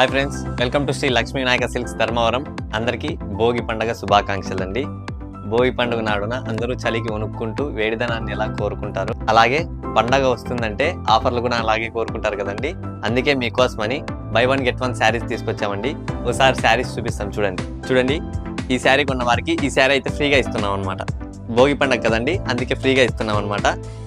Hi friends welcome to Sri Lakshmi Vinayaka silks Dharmavaram. అందరికీ భోగి పండగ శుభాకాంక్షలు అండి. భోగి పండుగ నాడున అందరూ చలికి వణుక్కుంటూ వేడిదనాన్ని ఎలా కోరుకుంటారు? అలాగే పండగ వస్తుందంటే ఆఫర్లు కూడా అలాగే కోరుకుంటారు కదండి. అందుకే మీకోసమని buy one get one saris తీసుకొచ్చామండి. ఒకసారి శారీస్ చూపిస్తాం చూడండి. చూడండి ఈ శారీ కొన్న వారికి ఈ శారీ అయితే ఫ్రీగా ఇస్తున్నాం అనమాట భోగి పండగ కదండి అందుకే ఫ్రీగా ఇస్తున్నాం అనమాట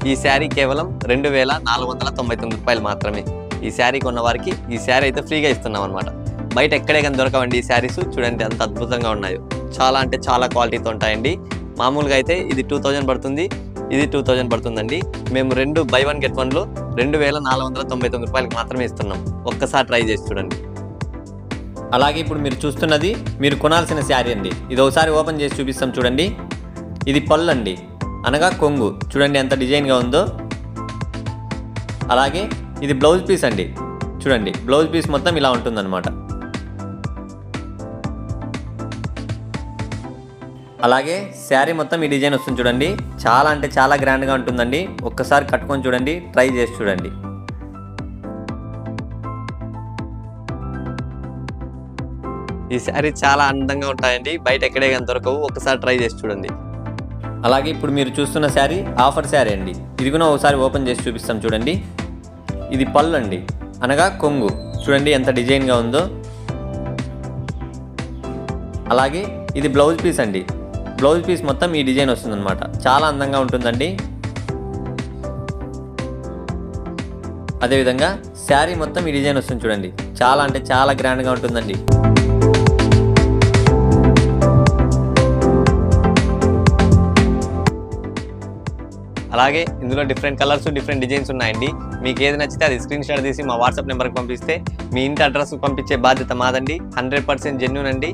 ఈ శారీ కేవలం రెండు వేల నాలుగు వందల తొంభై తొమ్మిది రూపాయలు మాత్రమే. ఈ శారీ కొన్న వారికి ఈ శారీ అయితే ఫ్రీగా ఇస్తున్నాం అనమాట బయట ఎక్కడే కానీ దొరకవండి ఈ శారీస్. చూడండి అంత అద్భుతంగా ఉన్నాయో. చాలా అంటే చాలా క్వాలిటీతో ఉంటాయండి. మామూలుగా అయితే ఇది టూ థౌజండ్ పడుతుంది. ఇది టూ థౌజండ్ పడుతుందండి. మేము రెండు బై వన్ గెట్ వన్లో రెండు వేల నాలుగు వందల తొంభై తొమ్మిది రూపాయలకి మాత్రమే ఇస్తున్నాం. ఒక్కసారి ట్రై చేసి చూడండి. అలాగే ఇప్పుడు మీరు చూస్తున్నది మీరు కొనాల్సిన శారీ అండి. ఇది ఒకసారి ఓపెన్ చేసి చూపిస్తాం చూడండి. ఇది పళ్ళు అండి. అనగా కొంగు. చూడండి ఎంత డిజైన్గా ఉందో. అలాగే ఇది బ్లౌజ్ పీస్ అండి. చూడండి బ్లౌజ్ పీస్ మొత్తం ఇలా ఉంటుందన్నమాట. అలాగే శారీ మొత్తం ఈ డిజైన్ వస్తుంది చూడండి. చాలా అంటే చాలా గ్రాండ్గా ఉంటుందండి. ఒక్కసారి కట్టుకొని చూడండి ట్రై చేసి చూడండి. ఈ శారీ చాలా అందంగా ఉంటాయండి. బయట ఎక్కడే కానీ దొరకవు. ఒక్కసారి ట్రై చేసి చూడండి. అలాగే ఇప్పుడు మీరు చూస్తున్న శారీ ఆఫర్ శారీ అండి. ఇది కూడా ఒకసారి ఓపెన్ చేసి చూపిస్తాం చూడండి. ఇది పళ్ళు అండి అనగా కొంగు. చూడండి ఎంత డిజైన్గా ఉందో. అలాగే ఇది బ్లౌజ్ పీస్ అండి. బ్లౌజ్ పీస్ మొత్తం ఈ డిజైన్ వస్తుందన్నమాట. చాలా అందంగా ఉంటుందండి. అదేవిధంగా శారీ మొత్తం ఈ డిజైన్ వస్తుంది చూడండి. చాలా అంటే చాలా గ్రాండ్గా ఉంటుందండి. అలాగే ఇందులో డిఫరెంట్ కలర్స్ డిఫరెంట్ డిజైన్స్ ఉన్నాయండి. మీకు ఏది నచ్చితే అది స్క్రీన్ షాట్ తీసి మా వాట్సాప్ నెంబర్కి పంపిస్తే మీ ఇంటి అడ్రస్ పంపించే బాధ్యత మాదండి. హండ్రెడ్ పర్సెంట్ జెన్యున్ అండి.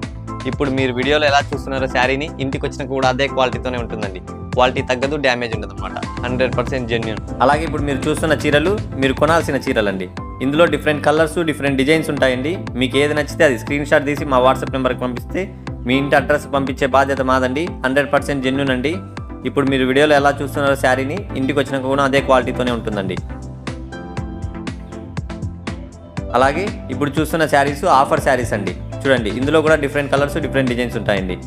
ఇప్పుడు మీరు వీడియోలో ఎలా చూస్తున్నారో శారీని ఇంటికి వచ్చిన కూడా అదే క్వాలిటీతోనే ఉంటుందండి. క్వాలిటీ తగ్గదు డ్యామేజ్ ఉండదు అనమాట హండ్రెడ్ పర్సెంట్ జెన్యున్ అలాగే ఇప్పుడు మీరు చూస్తున్న చీరలు మీరు కొనాల్సిన చీరలండి. ఇందులో డిఫరెంట్ కలర్స్ డిఫరెంట్ డిజైన్స్ ఉంటాయండి. మీకు ఏది నచ్చితే అది స్క్రీన్ షాట్ తీసి మా వాట్సాప్ నెంబర్కి పంపిస్తే మీ ఇంటి అడ్రస్ పంపించే బాధ్యత మాదండి. హండ్రెడ్ పర్సెంట్ జెన్యున్ అండి. ఇప్పుడు మీరు వీడియోలో ఎలా చూస్తున్నారో శారీని ఇంటికి వచ్చినాక కూడా అదే క్వాలిటీతోనే ఉంటుందండి. అలాగే ఇప్పుడు చూస్తున్న శారీస్ ఆఫర్ శారీస్ అండి. చూడండి ఇందులో కూడా డిఫరెంట్ కలర్స్ డిఫరెంట్ డిజైన్స్ ఉంటాయండి.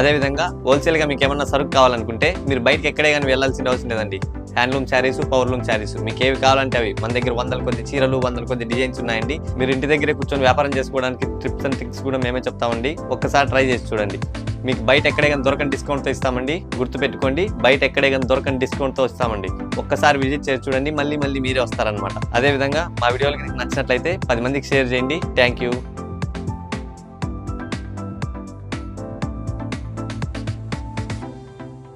అదేవిధంగా హోల్సేల్గా మీకు ఏమన్నా సరుకు కావాలనుకుంటే మీరు బయటకి ఎక్కడే కానీ వెళ్ళాల్సిన అవసరం లేదండి. Handloom saris powerloom saris. మీకు ఏవి కావాలంటే అవి. మన దగ్గర వందల కొద్ది చీరలు వందల కొద్ది డిజైన్స్ ఉన్నాయండి. మీరు ఇంటి దగ్గరే కూర్చొని వ్యాపారం చేసుకోవడానికి ట్రిప్స్ అండ్ ట్రిక్స్ కూడా మేమే చెప్తామండి. ఒక్కసారి ట్రై చేసి చూడండి. మీకు బయట ఎక్కడే కానీ దొరకని డిస్కౌంట్తో ఇస్తామండి. గుర్తుపెట్టుకోండి బయట ఎక్కడే కానీ దొరకని డిస్కౌంట్తో ఇస్తామండి. ఒక్కసారి విజిట్ చేసి చూడండి. మళ్ళీ మళ్ళీ మీరే వస్తారనమాట అదేవిధంగా మా వీడియోలకి మీకు నచ్చినట్లయితే పది మందికి షేర్ చేయండి. Thank you.